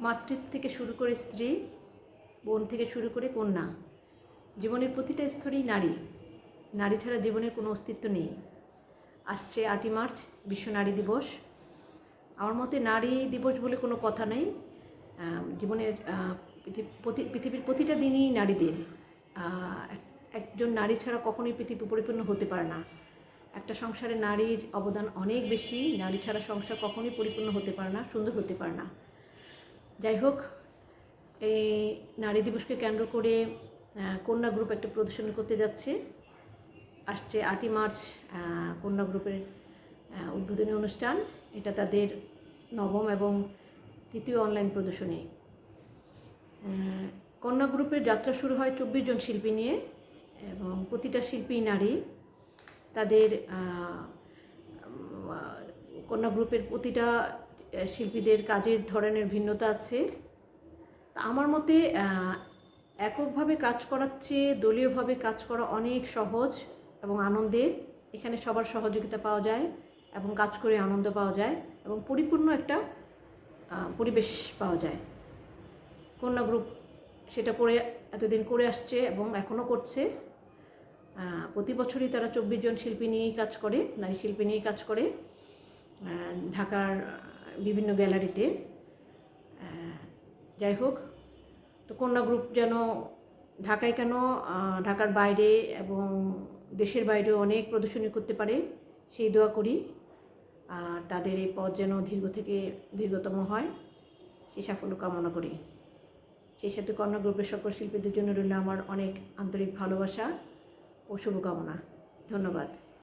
মাতৃত্ব থেকে শুরু করে স্ত্রী, বোন থেকে শুরু করে কন্যা। জীবনের প্রতিটা স্তরেই নারী। নারী ছাড়া জীবনের কোনো অস্তিত্ব নেই। আসছে আটই মার্চ, বিশ্ব নারী দিবস। আমার মতে নারী দিবস বলে কোনো কথা নেই। জীবনের পৃথিবীর প্রতিটা দিনই নারীদের। এক- একজন নারী ছাড়া কখনোই পৃথিবী পরিপূর্ণ হতে পারে না। একটা সংসারে নারীর অবদান অনেক বেশি। নারী ছাড়া সংসার কখনোই পরিপূর্ণ হতে পারে না, সুন্দর হতে পারে না। যাই হোক, এই নারী দিবসকে কেন্দ্র করে কন্যা গ্রুপ একটা প্রদর্শনী করতে যাচ্ছে। আসছে আটই মার্চ কন্যা গ্রুপের উদ্বোধনী অনুষ্ঠান। এটা তাদের নবম এবং তৃতীয় অনলাইন প্রদর্শনী। কন্যা গ্রুপের যাত্রা শুরু হয় চব্বিশ জন শিল্পী নিয়ে এবং প্রতিটা শিল্পী নারী। তাদের কন্যা গ্রুপের প্রতিটা শিল্পীদের কাজের ধরনের ভিন্নতা আছে। আমার মতে এককভাবে কাজ করার চেয়ে দলীয়ভাবে কাজ করা অনেক সহজ এবং আনন্দের। এখানে সবার সহযোগিতা পাওয়া যায় এবং কাজ করে আনন্দ পাওয়া যায় এবং পরিপূর্ণ একটা পরিবেশ পাওয়া যায়। কন্যা গ্রুপ সেটা করে এতদিন করে আসছে এবং এখনও করছে। প্রতি বছরই তারা চব্বিশ জন শিল্পী নিয়েই কাজ করে, নারী শিল্পী নিয়েই কাজ করে। ঢাকার বিভিন্ন গ্যালারিতে। যাই হোক, তো কন্যা গ্রুপ যেন ঢাকায় কেন ঢাকার বাইরে এবং দেশের বাইরেও অনেক প্রদর্শনী করতে পারে, সেই দোয়া করি। আর তাদের এই পথ যেন দীর্ঘ থেকে দীর্ঘতম হয়, সেই সাফল্য কামনা করি। সেই সাথে কন্যা গ্রুপের সকল শিল্পীদের জন্য রইল আমার অনেক আন্তরিক ভালোবাসা ও শুভকামনা। ধন্যবাদ।